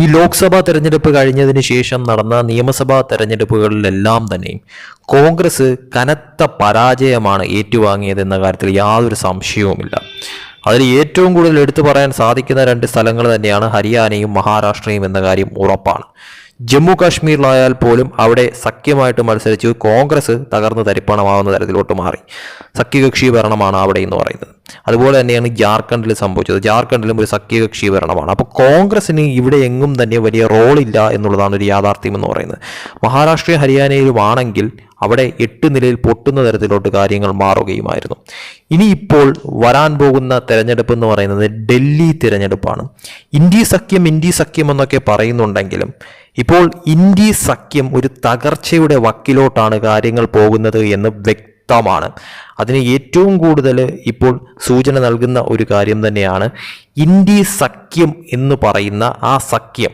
ഈ ലോക്സഭാ തെരഞ്ഞെടുപ്പ് കഴിഞ്ഞതിന് ശേഷം നടന്ന നിയമസഭാ തെരഞ്ഞെടുപ്പുകളിലെല്ലാം തന്നെയും കോൺഗ്രസ് കനത്ത പരാജയമാണ് ഏറ്റുവാങ്ങിയതെന്ന കാര്യത്തിൽ യാതൊരു സംശയവുമില്ല. അതിൽ ഏറ്റവും കൂടുതൽ എടുത്തു പറയാൻ സാധിക്കുന്ന രണ്ട് സ്ഥലങ്ങൾ തന്നെയാണ് ഹരിയാനയും മഹാരാഷ്ട്രയും എന്ന കാര്യം ഉറപ്പാണ്. ജമ്മു കാശ്മീരിലായാൽ പോലും അവിടെ സഖ്യമായിട്ട് മത്സരിച്ച് കോൺഗ്രസ് തകർന്നു തരിപ്പണമാവുന്ന തരത്തിലോട്ട് മാറി. സഖ്യകക്ഷി ഭരണമാണ് അവിടെ എന്ന് പറയുന്നത്. അതുപോലെ തന്നെയാണ് ജാർഖണ്ഡിൽ സംഭവിച്ചത്. ജാർഖണ്ഡിലും ഒരു സഖ്യകക്ഷി ഭരണമാണ്. അപ്പോൾ കോൺഗ്രസ്സിന് ഇവിടെ എങ്ങും തന്നെ വലിയ റോളില്ല എന്നുള്ളതാണ് ഒരു യാഥാർത്ഥ്യം എന്ന് പറയുന്നത്. മഹാരാഷ്ട്ര ഹരിയാനയിലുമാണെങ്കിൽ അവിടെ എട്ട് നിലയിൽ പൊട്ടുന്ന തരത്തിലോട്ട് കാര്യങ്ങൾ മാറുകയുമായിരുന്നു. ഇനിയിപ്പോൾ വരാൻ പോകുന്ന തിരഞ്ഞെടുപ്പ് എന്ന് പറയുന്നത് ഡൽഹി തിരഞ്ഞെടുപ്പാണ്. ഇന്ത്യ സഖ്യം ഇന്ത്യ സഖ്യം എന്നൊക്കെ പറയുന്നുണ്ടെങ്കിലും ഇപ്പോൾ ഇന്ത്യ സഖ്യം ഒരു തകർച്ചയുടെ വക്കിലോട്ടാണ് കാര്യങ്ങൾ പോകുന്നത് എന്ന് വ്യക്തമാണ്. അതിന് ഏറ്റവും കൂടുതൽ ഇപ്പോൾ സൂചന നൽകുന്ന ഒരു കാര്യം തന്നെയാണ്. ഇന്ത്യ സഖ്യം എന്ന് പറയുന്ന ആ സഖ്യം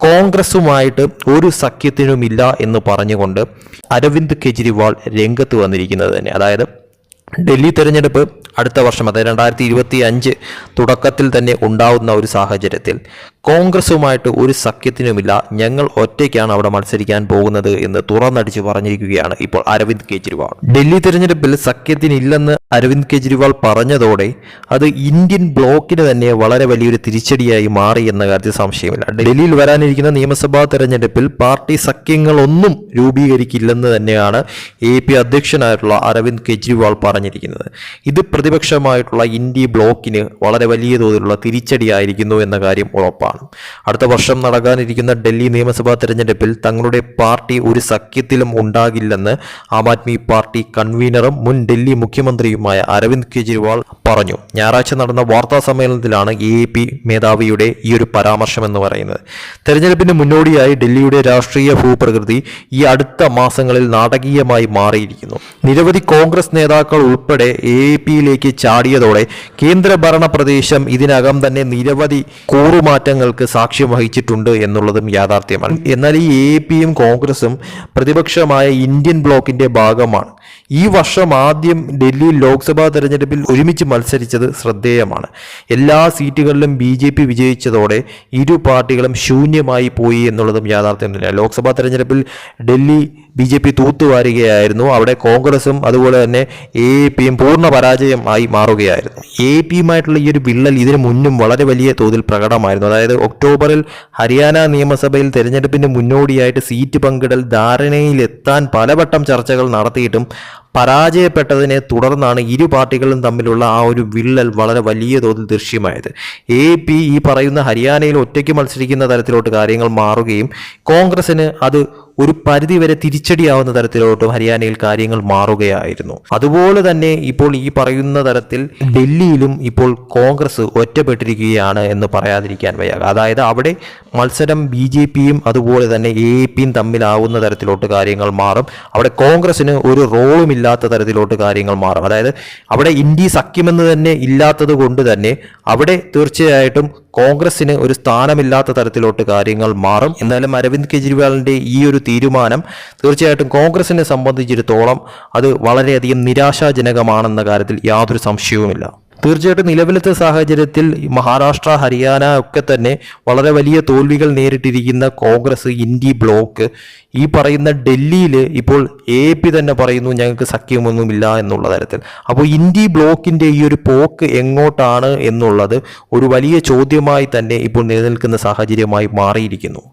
കോൺഗ്രസുമായിട്ട് ഒരു സഖ്യത്തിനുമില്ല എന്ന് പറഞ്ഞുകൊണ്ട് അരവിന്ദ് കെജ്രിവാൾ രംഗത്ത് വന്നിരിക്കുന്നത് തന്നെ. അതായത് ഡൽഹി തെരഞ്ഞെടുപ്പ് അടുത്ത വർഷം അതായത് രണ്ടായിരത്തി ഇരുപത്തി അഞ്ച് തുടക്കത്തിൽ തന്നെ ഉണ്ടാവുന്ന ഒരു സാഹചര്യത്തിൽ കോൺഗ്രസുമായിട്ട് ഒരു സഖ്യത്തിനുമില്ല. ഞങ്ങൾ ഒറ്റയ്ക്കാണ് അവിടെ മത്സരിക്കാൻ പോകുന്നത് എന്ന് തുറന്നടിച്ച് പറഞ്ഞിരിക്കുകയാണ് ഇപ്പോൾ അരവിന്ദ് കെജ്രിവാൾ. ഡൽഹി തെരഞ്ഞെടുപ്പിൽ സഖ്യത്തിനില്ലെന്ന് അരവിന്ദ് കെജ്രിവാൾ പറഞ്ഞതോടെ അത് ഇന്ത്യൻ ബ്ലോക്കിന് തന്നെ വളരെ വലിയൊരു തിരിച്ചടിയായി മാറി എന്ന കാര്യത്തിൽ സംശയമില്ല. ഡൽഹിയിൽ വരാനിരിക്കുന്ന നിയമസഭാ തെരഞ്ഞെടുപ്പിൽ പാർട്ടി സഖ്യങ്ങളൊന്നും രൂപീകരിക്കില്ലെന്ന് തന്നെയാണ് എ പി അധ്യക്ഷനായിട്ടുള്ള അരവിന്ദ് കെജ്രിവാൾ പറഞ്ഞിരിക്കുന്നത്. ഇത് പ്രതിപക്ഷമായിട്ടുള്ള ഇന്ത്യ ബ്ലോക്കിന് വളരെ വലിയ തോതിലുള്ള തിരിച്ചടിയായിരിക്കുന്നു എന്ന കാര്യം ഉറപ്പാണ്. അടുത്ത വർഷം നടക്കാനിരിക്കുന്ന ഡൽഹി നിയമസഭാ തെരഞ്ഞെടുപ്പിൽ തങ്ങളുടെ പാർട്ടി ഒരു സഖ്യത്തിലും ഉണ്ടാകില്ലെന്ന് ആം ആദ്മി പാർട്ടി കൺവീനറും മുൻ ഡൽഹി മുഖ്യമന്ത്രിയുമായ അരവിന്ദ് കെജ്രിവാൾ പറഞ്ഞു. ഞായറാഴ്ച നടന്ന വാർത്താ സമ്മേളനത്തിലാണ് എ പി മേധാവിയുടെ ഈ ഒരു പരാമർശം എന്ന് പറയുന്നത്. തെരഞ്ഞെടുപ്പിന് മുന്നോടിയായി ഡൽഹിയുടെ രാഷ്ട്രീയ ഭൂപ്രകൃതി ഈ അടുത്ത മാസങ്ങളിൽ നാടകീയമായി മാറിയിരിക്കുന്നു. നിരവധി കോൺഗ്രസ് നേതാക്കൾ ഉൾപ്പെടെ എ പിയിലേക്ക് ചാടിയതോടെ കേന്ദ്രഭരണ പ്രദേശം ഇതിനകം തന്നെ നിരവധി കൂറുമാറ്റങ്ങൾക്ക് സാക്ഷ്യം വഹിച്ചിട്ടുണ്ട് എന്നുള്ളതും യാഥാർത്ഥ്യമാണ്. എന്നാൽ ഈ എ പിയും കോൺഗ്രസും പ്രതിപക്ഷമായ ഇന്ത്യൻ ബ്ലോക്കിന്റെ ഭാഗമാണ്. ഈ വർഷം ആദ്യം ഡൽഹി ലോക്സഭാ തെരഞ്ഞെടുപ്പിൽ ഒരുമിച്ച് മത്സരിച്ചത് ശ്രദ്ധേയമാണ്. എല്ലാ സീറ്റുകളിലും ബി ജെ പി വിജയിച്ചതോടെ ഇരു പാർട്ടികളും ശൂന്യമായി പോയി എന്നുള്ളതും യാഥാർത്ഥ്യം തന്നെയാണ് ലോക്സഭാ തെരഞ്ഞെടുപ്പിൽ ഡൽഹി ബി ജെ പി തൂത്തുവാരുകയായിരുന്നു അവിടെ കോൺഗ്രസും അതുപോലെ തന്നെ എ പിയും പൂർണ പരാജയം ആയി മാറുകയായിരുന്നു എ പിയുമായിട്ടുള്ള ഈ ഒരു വിള്ളൽ ഇതിനു മുന്നും വളരെ വലിയ തോതിൽ പ്രകടമായിരുന്നു. അതായത് ഒക്ടോബറിൽ ഹരിയാന നിയമസഭയിൽ തെരഞ്ഞെടുപ്പിന് മുന്നോടിയായിട്ട് സീറ്റ് പങ്കിടൽ ധാരണയിലെത്താൻ പലവട്ടം ചർച്ചകൾ നടത്തിയിട്ടും പരാജയപ്പെട്ടതിനെ തുടർന്നാണ് ഇരു പാർട്ടികളും തമ്മിലുള്ള ആ ഒരു വിള്ളൽ വളരെ വലിയ തോതിൽ ദൃശ്യമായത്. എ പി ഈ പറയുന്ന ഹരിയാനയിൽ ഒറ്റയ്ക്ക് മത്സരിക്കുന്ന തരത്തിലോട്ട് കാര്യങ്ങൾ മാറുകയും കോൺഗ്രസിന് അത് ഒരു പരിധിവരെ തിരിച്ചടിയാവുന്ന തരത്തിലോട്ടും ഹരിയാനയിൽ കാര്യങ്ങൾ മാറുകയായിരുന്നു. അതുപോലെ തന്നെ ഇപ്പോൾ ഈ പറയുന്ന തരത്തിൽ ഡൽഹിയിലും ഇപ്പോൾ കോൺഗ്രസ് ഒറ്റപ്പെട്ടിരിക്കുകയാണ് എന്ന് പറയാതിരിക്കാൻ വയ്യ. അതായത് അവിടെ മത്സരം ബി ജെ പിയും അതുപോലെ തന്നെ എ പിയും തമ്മിലാവുന്ന തരത്തിലോട്ട് കാര്യങ്ങൾ മാറും. അവിടെ കോൺഗ്രസിന് ഒരു റോളും ഇല്ലാത്ത തരത്തിലോട്ട് കാര്യങ്ങൾ മാറും. അതായത് അവിടെ ഇന്ത്യ സഖ്യമെന്ന് തന്നെ ഇല്ലാത്തത് കൊണ്ട് തന്നെ അവിടെ തീർച്ചയായിട്ടും കോൺഗ്രസിന് ഒരു സ്ഥാനമില്ലാത്ത തരത്തിലോട്ട് കാര്യങ്ങൾ മാറും. എന്നാലും അരവിന്ദ് കെജ്രിവാളിന്റെ ഈ ഒരു തീരുമാനം തീർച്ചയായിട്ടും കോൺഗ്രസിനെ സംബന്ധിച്ചിടത്തോളം അത് വളരെയധികം നിരാശാജനകമാണെന്ന കാര്യത്തിൽ യാതൊരു സംശയവുമില്ല. തീർച്ചയായിട്ടും നിലവിലത്തെ സാഹചര്യത്തിൽ മഹാരാഷ്ട്ര ഹരിയാന ഒക്കെ തന്നെ വളരെ വലിയ തോൽവികൾ നേരിട്ടിരിക്കുന്ന കോൺഗ്രസ് ഇന്ത്യ ബ്ലോക്ക്. ഈ പറയുന്ന ഡൽഹിയിൽ ഇപ്പോൾ എ പി തന്നെ പറയുന്നു ഞങ്ങൾക്ക് സഖ്യമൊന്നുമില്ല എന്നുള്ള തരത്തിൽ. അപ്പോൾ ഇന്ത്യ ബ്ലോക്കിന്റെ ഈ ഒരു പോക്ക് എങ്ങോട്ടാണ് എന്നുള്ളത് ഒരു വലിയ ചോദ്യമായി തന്നെ ഇപ്പോൾ നിലനിൽക്കുന്ന സാഹചര്യമായി മാറിയിരിക്കുന്നു.